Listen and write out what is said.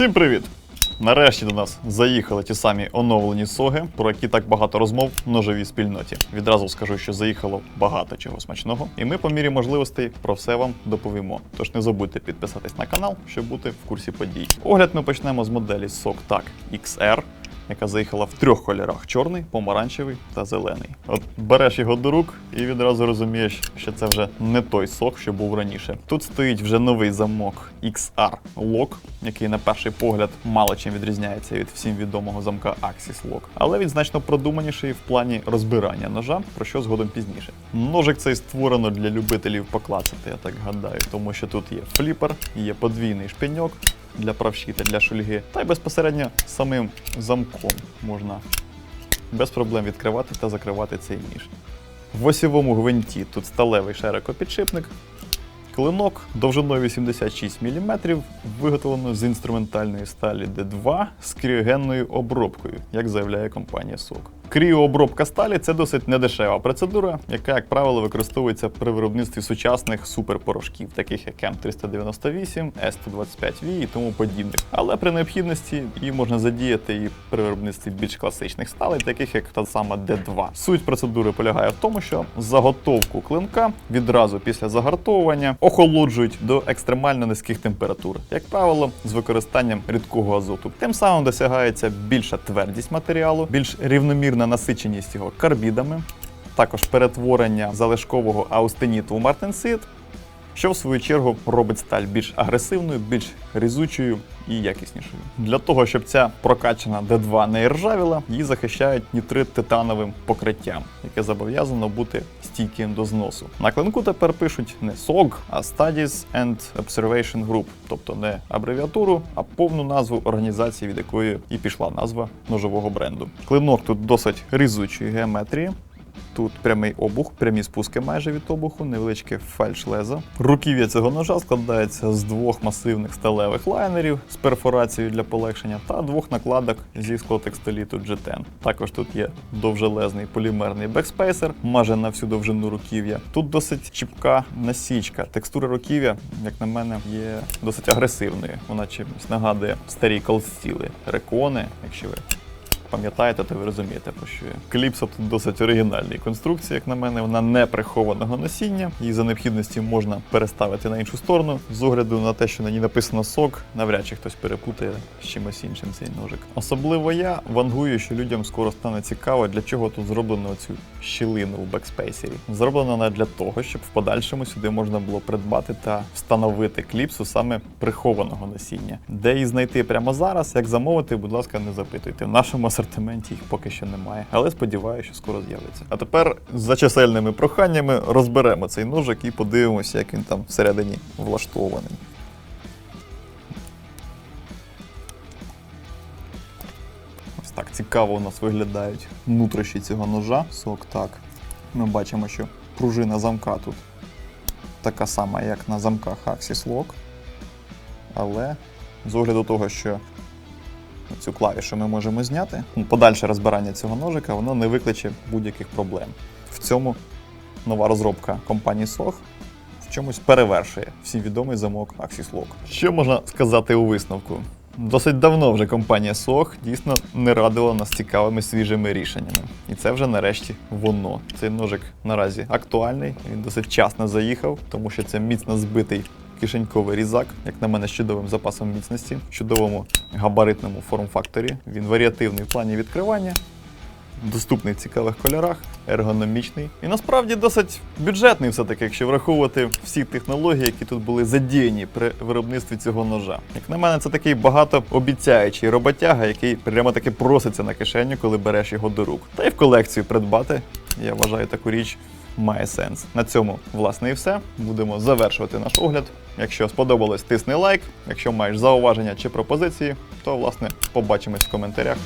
Всім привіт! Нарешті до нас заїхали ті самі оновлені соги, про які так багато розмов в ножовій спільноті. Відразу скажу, що заїхало багато чого смачного, і ми по мірі можливостей про все вам доповімо. Тож не забудьте підписатись на канал, щоб бути в курсі подій. Огляд ми почнемо з моделі SOC TAC XR, яка заїхала в трьох кольорах: чорний, помаранчевий та зелений. От береш його до рук і відразу розумієш, що це вже не той сок, що був раніше. Тут стоїть вже новий замок XR Lock, який на перший погляд мало чим відрізняється від всім відомого замка Axis Lock. Але він значно продуманіший в плані розбирання ножа, про що згодом пізніше. Ножик цей створено для любителів поклацати, я так гадаю, тому що тут є фліпер, є подвійний шпиньок для правші та для шульги, та й безпосередньо самим замком можна без проблем відкривати та закривати цей ніж. В осівому гвинті тут сталевий широкопідшипник, клинок довжиною 86 мм, виготовлено з інструментальної сталі D2 з кріогенною обробкою, як заявляє компанія SOG. Кріообробка сталі це досить недешева процедура, яка, як правило, використовується при виробництві сучасних суперпорошків, таких як М398, С125V і тому подібних. Але при необхідності її можна задіяти і при виробництві більш класичних сталей, таких як та сама D2. Суть процедури полягає в тому, що заготовку клинка відразу після загартовування охолоджують до екстремально низьких температур, як правило, з використанням рідкого азоту. Тим самим досягається більша твердість матеріалу, більш рівномірна насиченість його карбідами, також перетворення залишкового аустеніту у мартенсит, що в свою чергу робить сталь більш агресивною, більш різучою і якіснішою. Для того, щоб ця прокачана D2 не іржавіла, її захищають нітрит титановим покриттям, яке зобов'язано бути стійким до зносу. На клинку тепер пишуть не SOG, а Studies and Observation Group, тобто не абревіатуру, а повну назву організації, від якої і пішла назва ножового бренду. Клинок тут досить різучої геометрії. Тут прямий обух, прямі спуски майже від обуху, невеличке фальш-лезо. Руків'я цього ножа складається з двох масивних сталевих лайнерів з перфорацією для полегшення та двох накладок зі склотекстиліту G10. Також тут є довжелезний полімерний бекспейсер, майже на всю довжину руків'я. Тут досить чіпка насічка. Текстура руків'я, як на мене, є досить агресивною. Вона чимось нагадує старі колстіли, рекони, якщо ви пам'ятаєте, то ви розумієте, про що я. Кліпса тут досить оригінальній конструкції, як на мене, вона не прихованого носіння. Її за необхідності можна переставити на іншу сторону. З огляду на те, що на ній написано сок, навряд чи хтось перепутає з чимось іншим цей ножик. Особливо я вангую, що людям скоро стане цікаво, для чого тут зроблено цю щілину в бекспейсері. Зроблена вона для того, щоб в подальшому сюди можна було придбати та встановити кліпсу саме прихованого носіння. Де її знайти прямо зараз, як замовити, будь ласка, не запитуйте. В нашому асортименті їх поки що немає, але сподіваюся, що скоро з'явиться. А тепер за чисельними проханнями розберемо цей ножик і подивимося, як він там всередині влаштований. Ось так цікаво у нас виглядають нутрощі цього ножа. Сок так. Ми бачимо, що пружина замка тут така сама, як на замках Axis Lock. Але з огляду того, що цю клавішу ми можемо зняти, ну, подальше розбирання цього ножика воно не викличе будь-яких проблем. В цьому нова розробка компанії SOG в чомусь перевершує всім відомий замок Axis Lock. Що можна сказати у висновку? Досить давно вже компанія SOG дійсно не радила нас цікавими свіжими рішеннями. І це вже нарешті воно. Цей ножик наразі актуальний, він досить вчасно заїхав, тому що це міцно збитий кишеньковий різак, як на мене, з чудовим запасом міцності, в чудовому габаритному форм-факторі. Він варіативний в плані відкривання, доступний в цікавих кольорах, ергономічний і насправді досить бюджетний, все-таки, якщо враховувати всі технології, які тут були задіяні при виробництві цього ножа. Як на мене, це такий багатообіцяючий роботяга, який прямо таки проситься на кишеню, коли береш його до рук. Та й в колекцію придбати. Я вважаю таку річ. Має сенс. На цьому, власне, і все. Будемо завершувати наш огляд. Якщо сподобалось, тисни лайк. Якщо маєш зауваження чи пропозиції, то власне побачимось в коментарях.